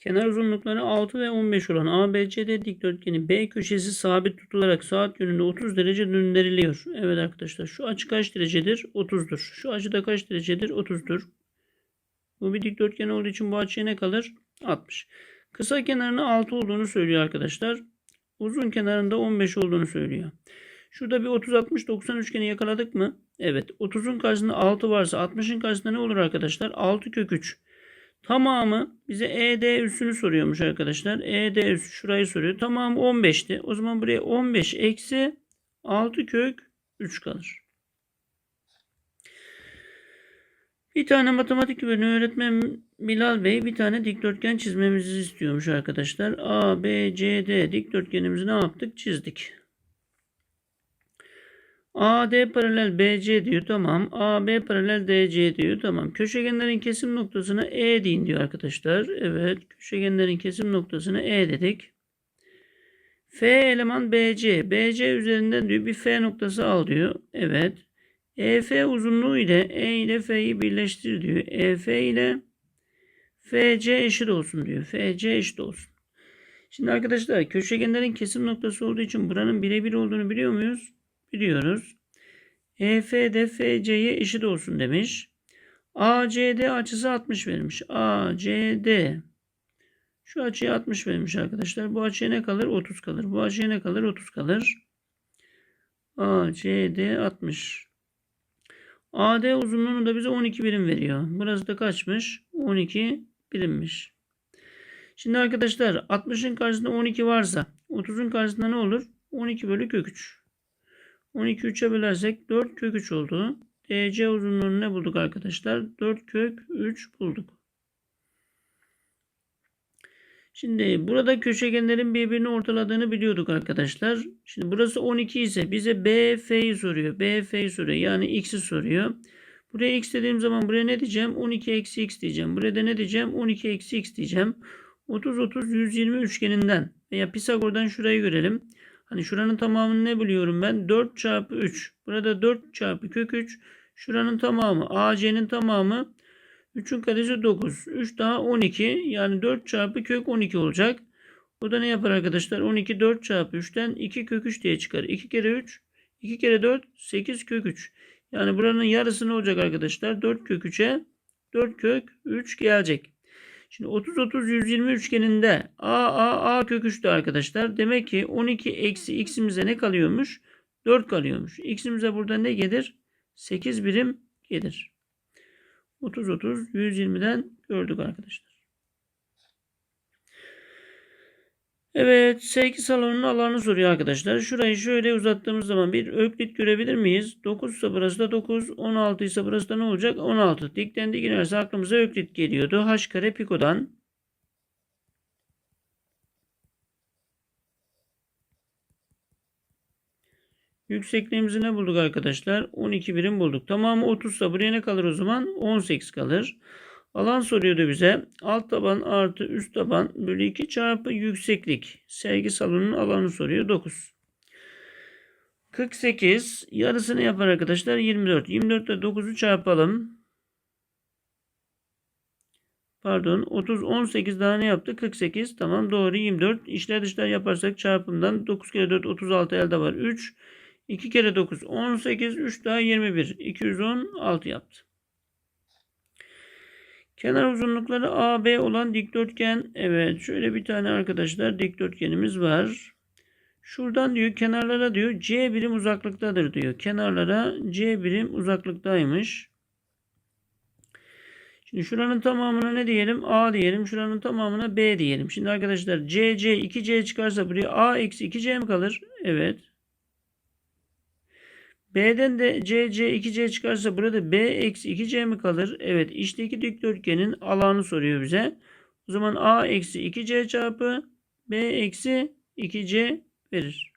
Kenar uzunlukları 6 ve 15 olan ABCD dikdörtgeni B köşesi sabit tutularak saat yönünde 30 derece döndürülüyor. Evet arkadaşlar şu açı kaç derecedir? 30'dur. Şu açı da kaç derecedir? 30'dur. Bu bir dikdörtgen olduğu için bu açıya ne kalır? 60. Kısa kenarının 6 olduğunu söylüyor arkadaşlar. Uzun kenarında 15 olduğunu söylüyor. Şurada bir 30-60-90 üçgeni yakaladık mı? Evet. 30'un karşısında 6 varsa 60'ın karşısında ne olur arkadaşlar? 6 kök 3. Tamamı bize ED üssünü soruyormuş arkadaşlar. ED üssü şurayı soruyor. Tamamı 15'ti. O zaman buraya 15 eksi 6 kök 3 kalır. Bir tane matematik bölümü öğretmen Bilal Bey bir tane dikdörtgen çizmemizi istiyormuş arkadaşlar. A, B, C, D dikdörtgenimizi ne yaptık? Çizdik. AD paralel BC diyor. Tamam. AB paralel DC diyor. Tamam. Köşegenlerin kesim noktasına E deyin diyor arkadaşlar. Evet. Köşegenlerin kesim noktasına E dedik. F eleman BC. BC üzerinden diyor bir F noktası al diyor. Evet. EF uzunluğu ile E ile F'yi birleştir diyor. EF ile FC eşit olsun diyor. FC eşit olsun. Şimdi arkadaşlar köşegenlerin kesim noktası olduğu için buranın birebir olduğunu biliyor muyuz? Biliyoruz. EF de FC'ye eşit olsun demiş. ACD açısı 60 vermiş. ACD şu açıya 60 vermiş arkadaşlar. Bu açıya ne kalır? 30 kalır. Bu açıya ne kalır? 30 kalır. ACD 60. AD uzunluğunu da bize 12 birim veriyor. Burası da kaçmış? 12 birimmiş. Şimdi arkadaşlar 60'ın karşısında 12 varsa 30'un karşısında ne olur? 12 bölü kök 3. 12 3'e bölersek 4 kök 3 oldu. DC uzunluğunu ne bulduk arkadaşlar? 4 kök 3 bulduk. Şimdi burada köşegenlerin birbirini ortaladığını biliyorduk arkadaşlar. Şimdi burası 12 ise bize BF'yi soruyor. BF'yi soruyor. Yani x'i soruyor. Buraya x dediğim zaman buraya ne diyeceğim? 12 eksi x diyeceğim. Buraya da ne diyeceğim? 12 eksi x diyeceğim. 30 30 120 üçgeninden veya Pisagor'dan şurayı görelim. Hani şuranın tamamını ne biliyorum ben? 4 çarpı 3. Burada 4 çarpı kök 3. Şuranın tamamı. AC'nin tamamı. 3'ün karesi 9. 3 daha 12. Yani 4 çarpı kök 12 olacak. O da ne yapar arkadaşlar? 12 4 çarpı 3'ten 2 kök 3 diye çıkar. 2 kere 3. 2 kere 4. 8 kök 3. Yani buranın yarısı ne olacak arkadaşlar? 4 kök 3'e 4 kök 3 gelecek. Şimdi 30 30 120 üçgeninde a a a kök 3'tü arkadaşlar. Demek ki 12 eksi x'imize ne kalıyormuş? 4 kalıyormuş. X'imize burada ne gelir? 8 birim gelir. 30 30 120'den gördük arkadaşlar. Evet, sevgi salonunun alanı soruyor arkadaşlar. Şurayı şöyle uzattığımız zaman bir öklit görebilir miyiz? 9 ise burası da 9, 16 ise burası da ne olacak? 16. Dikten dik inerse aklımıza öklit geliyordu. H kare pikodan. Yüksekliğimizi ne bulduk arkadaşlar? 12 birim bulduk. Tamamı 30 ise buraya ne kalır o zaman? 18 kalır. Alan soruyordu bize. Alt taban artı üst taban bölü 2 çarpı yükseklik. Sergi salonunun alanı soruyor. 9. 48 yarısını yapar arkadaşlar 24. 24 ile 9'u çarpalım. Pardon 30 18 daha ne yaptı? 48 tamam doğru 24. İşler dışlar yaparsak çarpımdan 9 kere 4 36 elde var 3. 2 kere 9 18 3 daha 21 216 yaptı. Kenar uzunlukları AB olan dikdörtgen. Evet şöyle bir tane arkadaşlar dikdörtgenimiz var. Şuradan diyor kenarlara diyor C birim uzaklıktadır diyor. Kenarlara C birim uzaklıktaymış. Şimdi şuranın tamamına ne diyelim? A diyelim. Şuranın tamamına B diyelim. Şimdi arkadaşlar CC 2C çıkarsa buraya A eksi 2C mi kalır? Evet. B'den de CC 2C çıkarsa burada B eksi 2C mi kalır? Evet. İçteki dikdörtgenin alanı soruyor bize. O zaman A eksi 2C çarpı B eksi 2C verir.